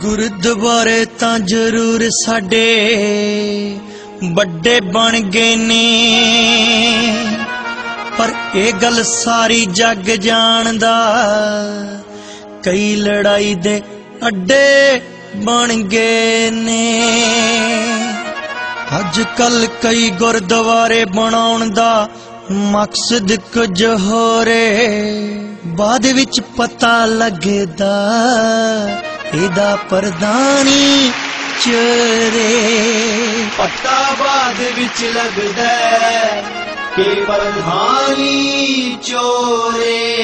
ਗੁਰਦੁਆਰੇ ਤਾਂ ਜ਼ਰੂਰ ਸਾਡੇ ਵੱਡੇ ਬਣ ਗਏ ਨੇ। ਪਰ ਇਹ ਗੱਲ ਸਾਰੀ ਜੱਗ ਜਾਣਦਾ, ਕਈ ਲੜਾਈ ਦੇ ਅੱਡੇ ਬਣ ਗਏ ਨੇ। ਅੱਜ ਕੱਲ ਕਈ ਗੁਰਦੁਆਰੇ ਬਣਾਉਣ ਦਾ ਮਕਸਦ ਕੁਝ ਹੋਰੇ, ਬਾਅਦ ਵਿੱਚ ਪਤਾ ਲੱਗਦਾ ਇਹਦਾ ਪ੍ਰਧਾਨੀ ਚੋਰੇ ਪੱਤਾ ਬਾਦ ਵਿੱਚ ਲੱਗਦਾ ਕਿ ਪ੍ਰਧਾਨੀ ਚੋਰੇ।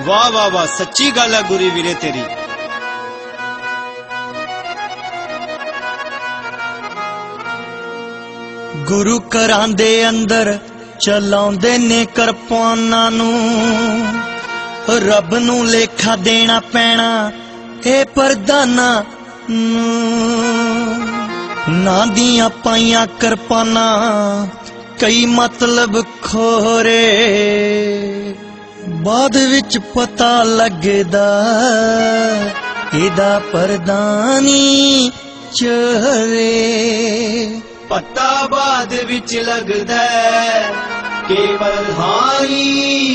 ਵਾਹ ਵਾਹ ਵਾਹ ਸੱਚੀ ਗੱਲ ਹੈ ਗੁਰੀ ਵੀਰੇ ਤੇਰੀ। ਗੁਰੂ ਘਰਾਂ ਦੇ ਅੰਦਰ ਚਲਾਉਂਦੇ ਨੇ ਕਿਰਪਾਨਾਂ ਨੂੰ। ਰੱਬ ਨੂੰ ਲੇਖਾ ਦੇਣਾ ਪੈਣਾ, ਇਹ ਪਰਦਾਨਾ ਨਾ। ਦੀਆਂ ਪਾਈਆਂ ਕਿਰਪਾਨਾਂ, ਕਈ ਮਤਲਬ ਖੋਰੇ। ਬਾਦ ਵਿੱਚ ਪਤਾ ਲੱਗਦਾ, ਇਹਦਾ ਪਰਦਾਨੀ ਚੋਰੇ। ਪੱਤਾ ਬਾਦ ਵਿੱਚ ਲੱਗਦਾ, ਕੇਵਲ ਹਾਰੀ